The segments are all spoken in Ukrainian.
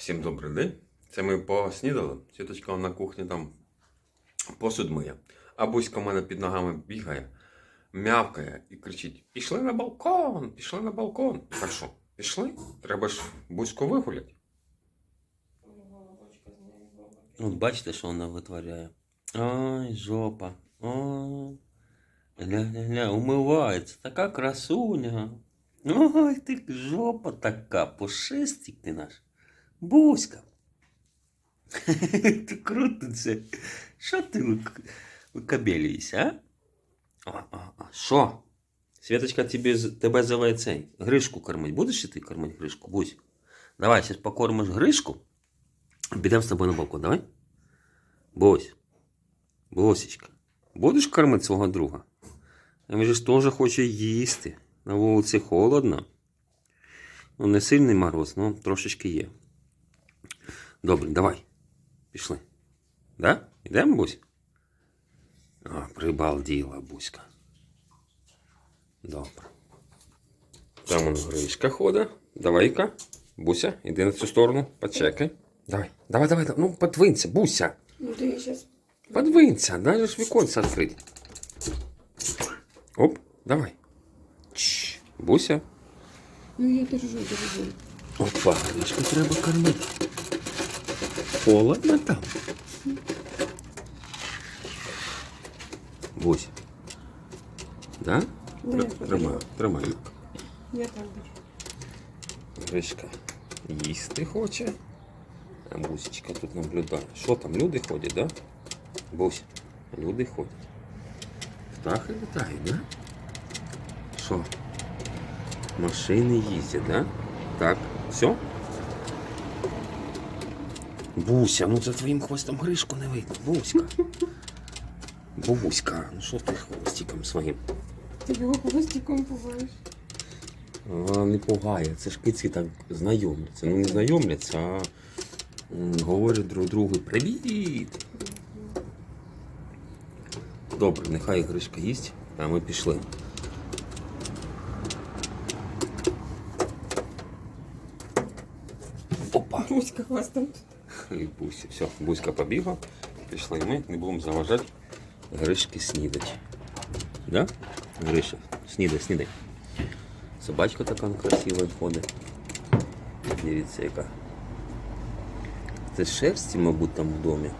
Всім добрий день. Це ми поснідали. Світочка на кухні там посуд миє. А Буська в мене під ногами бігає, мявкає і кричить: Пішли на балкон, пішли на балкон. Так що, пішли? Треба ж Буську вигуляти. От бачите, що вона витворяє. Ай, жопа. Ой. Гля-гля-гля, умивається. Така красуня. Ой, ти жопа така, пушистик ти наш. Буська. ти крутиться. Що ти вик- викабелюєшся, а? А, а. Що? Світочка тебе, тебе зове цей. Гришку кормить. Будеш ти кормити гришку? Бусь. Давай, зараз покормиш гришку. Підемо з тобою на балкон, давай? Бось. Босічка. Будеш кормити свого друга? Він же ж теж хоче їсти. На вулиці холодно. Ну, не сильний мороз, ну трошечки є. Добре, давай. Пішли. Да? Йдемо, Бусь? А, прибалділа Буська. Добре. Там он Гришка ходить. Давай-ка. Буся, іди на цю сторону, почекай. Давай, давай, давай, давай. ну подвинься, Буся. Ну я сейчас... Подвинься, дай же віконце відкрити. Оп, давай. Чш, Буся. Ну я держу, держу. Опа, Гришку треба кормити. Холодно там. Буся. Да? Да, Тр- я подержу. Тримай, тримай. Я так держу. Гришка їсти хоче. А Бусечка тут наблюдає. Що там, люди ходять, да? Бусь, люди ходять. Птахи літають, да? Що? Машини їздять, да? Так, все? Буся, ну за твоїм хвостом Гришку не видно. Буська. Буська, ну що ти хвостиком своїм? Ты его хвостиком пугаешь. Вона не пугає, це ж киці так знайомляться. Ну не знайомляться, а м, говорять друг другу Привіт! Добре, нехай Гришка їсть, а ми пішли. Опа! Пуська хвостом. І Буся. Все, Буська побігла, пішли і ми не будемо заважати Гришки снідать. Да? Гриша, снідай, снідай. Собачка така красива ходить. Дивіться, яка. Це шерсті, мабуть, там в домі.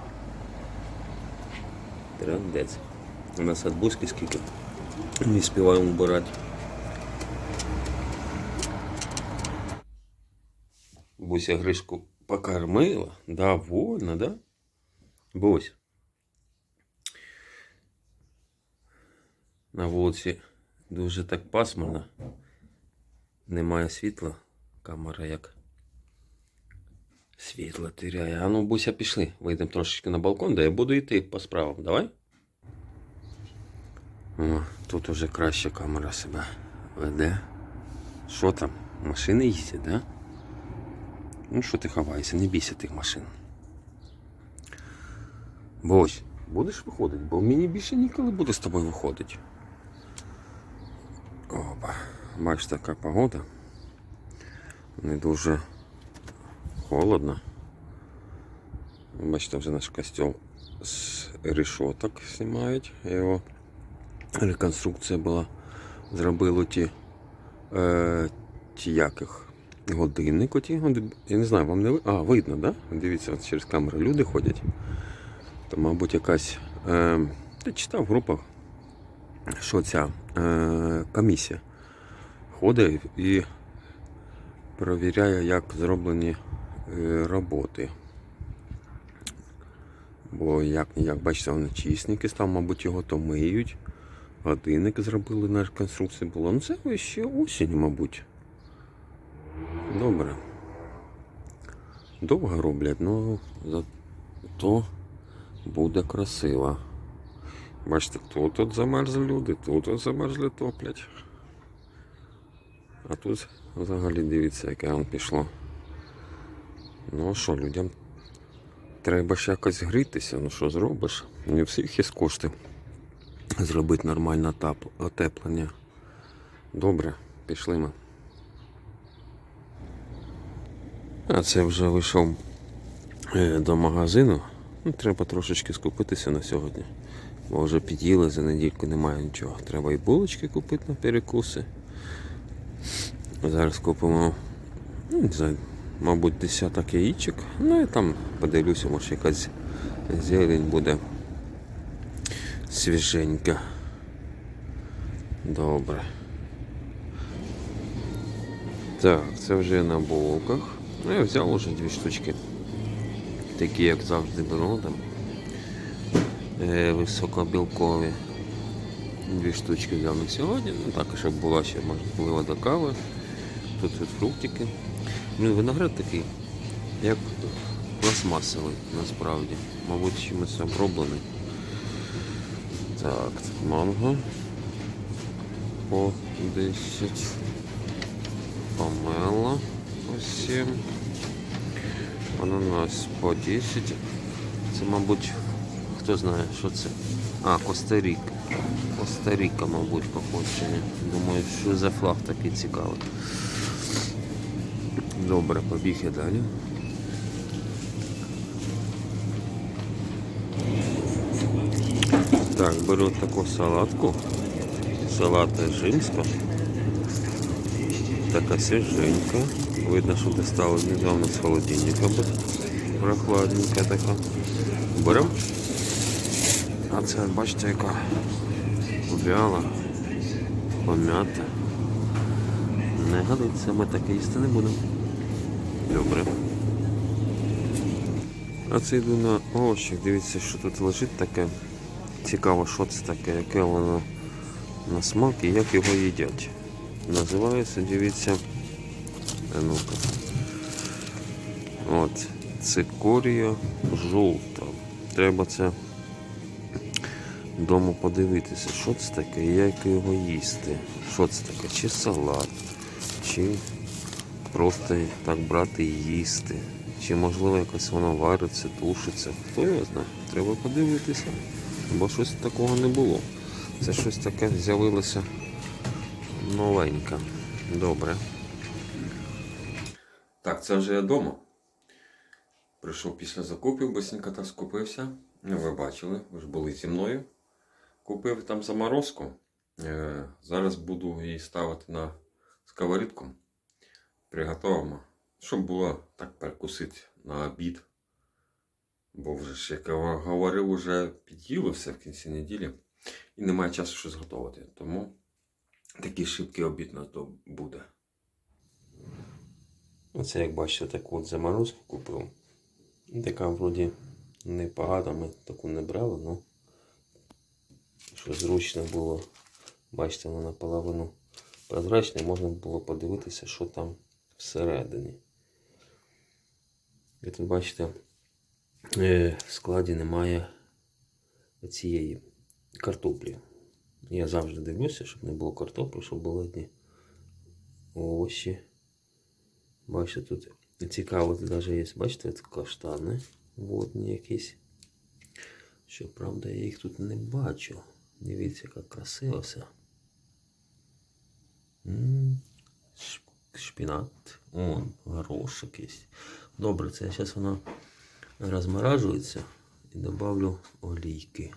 Трандець. У нас от Буськи скільки. Не співаємо вбирати. Буся Гришку покормила. Довольна, да? Бусь. На вулиці дуже так пасмурно. Немає світла. Камера як. Світло тиряє. А ну, Буся, пішли. Вийдемо трошечки на балкон, де я буду йти по справам. Давай. О, тут уже краще камера себе веде. Що там? Машини їздять, да? Ну, що ти ховаєшся, не бійся тих машин. Бось, будеш виходити, бо мені більше ніколи буде з тобою виходити. Опа, бачиш, така погода. Не дуже холодно. Бачите, вже наш костюм з решоток знімають. Його реконструкція була. Зробили ті, е, ті яких годинник оті. Я не знаю, вам не ви... А, видно, да? Дивіться, от через камеру люди ходять. То, мабуть, якась. Е, я читав в групах, що ця е, комісія ходить і перевіряє, як зроблені е, роботи. Бо як ніяк, бачите, вони чисники став, мабуть, його то миють. Годинник зробили на реконструкції було. Ну це ще осінь, мабуть. Добре. Довго роблять, але зато буде красиво. Бачите, тут от замерзли люди, тут от замерзли топлять. А тут взагалі дивіться, яке воно пішло. Ну а що, людям треба ж якось грітися, ну що зробиш? Не всіх є кошти зробити нормальне отеплення. Добре, пішли ми. А це вже вийшов е, до магазину. Ну, треба трошечки скупитися на сьогодні. Бо вже під'їли за недільку немає нічого. Треба і булочки купити на перекуси. Зараз купимо, ну, знаю, мабуть, десяток яєчок. Ну і там подивлюся, може якась зелень буде свіженька. Добре. Так, це вже на булках. Ну, я взяв уже дві штучки. Такі, як завжди беру там. Е, високобілкові. Дві штучки взяв на сьогодні. Ну так, щоб була ще можливо до кави. Тут от фруктики. Ну, виноград такий, як пластмасовий насправді. Мабуть, чимось оброблений. Так, тут манго по 10. Помело по 7. Ананас по 10. Це, мабуть, хто знає, що це. А, Коста-Ріка. Коста-Ріка, мабуть, походження. Думаю, що за флаг такий цікавий. Добре, побіг я далі. Так, беру таку салатку. Салата жимська. Така свіженька. Видно, що достала недавно з холодильника. Прохладненька така. Берем. А це, бачите, яка вяла, пом'ята. Не годиться, ми таке їсти не будемо. Добре. А це йду на овочі. Дивіться, що тут лежить таке. Цікаво, що це таке, яке воно на смак і як його їдять. Називається, дивіться. А ну-ка. От. Цикорія жовта. Треба це вдома подивитися, що це таке як його їсти. Що це таке? Чи салат, чи просто так брати і їсти. Чи можливо якось воно вариться, тушиться. Хто його знає? Треба подивитися. Бо щось такого не було. Це щось таке з'явилося новеньке. Добре. Так, це вже я вдома. Прийшов після закупів, бисенько так скупився. Ну, ви бачили, ви ж були зі мною. Купив там заморозку. Е, зараз буду її ставити на сковорідку. Приготуємо. Щоб було так перекусити на обід. Бо вже ж, як я говорив, вже під'їли все в кінці неділі. І немає часу щось готувати. Тому такий шибкий обід у нас буде. Оце, як бачите, таку от заморозку купив. Така вроді непогана, ми таку не брали, але що зручно було. Бачите, вона наполовину прозрачна, можна було подивитися, що там всередині. І тут бачите, е, в складі немає цієї картоплі. Я завжди дивлюся, щоб не було картоплі, щоб були одні овочі. Бачите, тут цікаво, тут навіть є, бачите, от каштани водні якісь. Щоправда, я їх тут не бачу. Дивіться, як красиво все. Шпінат. О, горошок якийсь. Добре, це зараз воно розморажується і добавлю олійки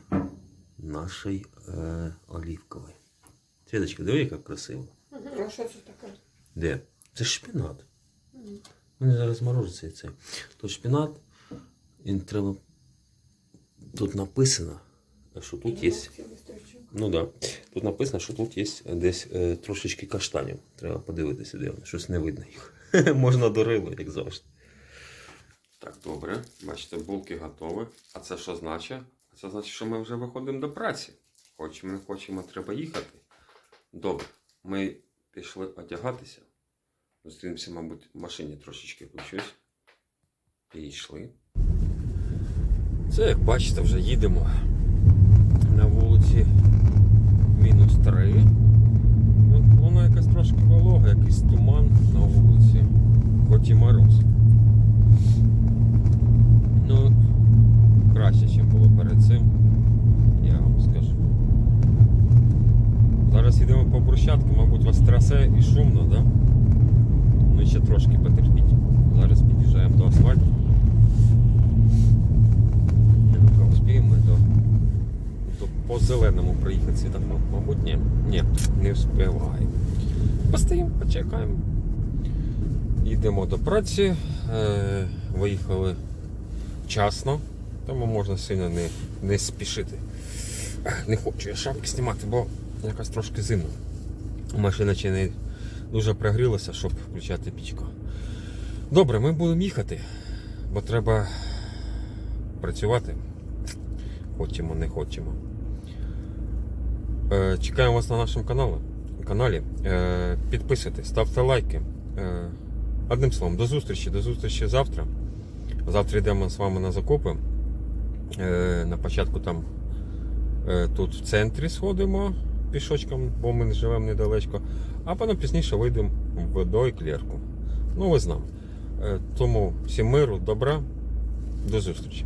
нашої е, олівкової. Світочка, диви, як красиво. А що це таке? Де? Це шпінат. Вони зараз морозиться і це. Тут шпінат, і треба. Тут написано, що тут є. Ну да. Тут написано, що тут є десь е, трошечки каштанів. Треба подивитися, де вони. Щось не видно їх. Можна дорило, як завжди. Так, добре. Бачите, булки готові. А це що значить? Це значить, що ми вже виходимо до праці. Хочемо, не хочемо, треба їхати. Добре, ми пішли одягатися. Зустрінемося, мабуть, в машині трошечки включусь. І йшли. Це, як бачите, вже їдемо на вулиці мінус 3. От воно якась трошки волога, якийсь туман на вулиці, хоч і мороз. Ну, краще, ніж було перед цим, я вам скажу. Зараз йдемо по брусчатку, мабуть, вас трясе і шумно, так? Да? ще трошки потерпіть. Зараз під'їжджаємо до асфальту. Ну-ка, успіємо до, до по зеленому проїхати світофор. Мабуть, ні, ні, не встигаємо. Постоїмо, почекаємо. Йдемо до праці, е, виїхали вчасно, тому можна сильно не не спішити. Не хочу я шапки знімати, бо якась трошки зимно. Машина чи не дуже прогрілася, щоб включати пічку. Добре, ми будемо їхати, бо треба працювати. Хочемо, не хочемо. Е, чекаємо вас на нашому каналі. каналі. Е, підписуйтесь, ставте лайки. Е, одним словом, до зустрічі, до зустрічі завтра. Завтра йдемо з вами на закупи. На початку там тут в центрі сходимо пішочком, бо ми живемо недалечко. А потім пізніше вийдемо в Дойклерку. Ну, ви з. Е, тому всім миру, добра, до зустрічі.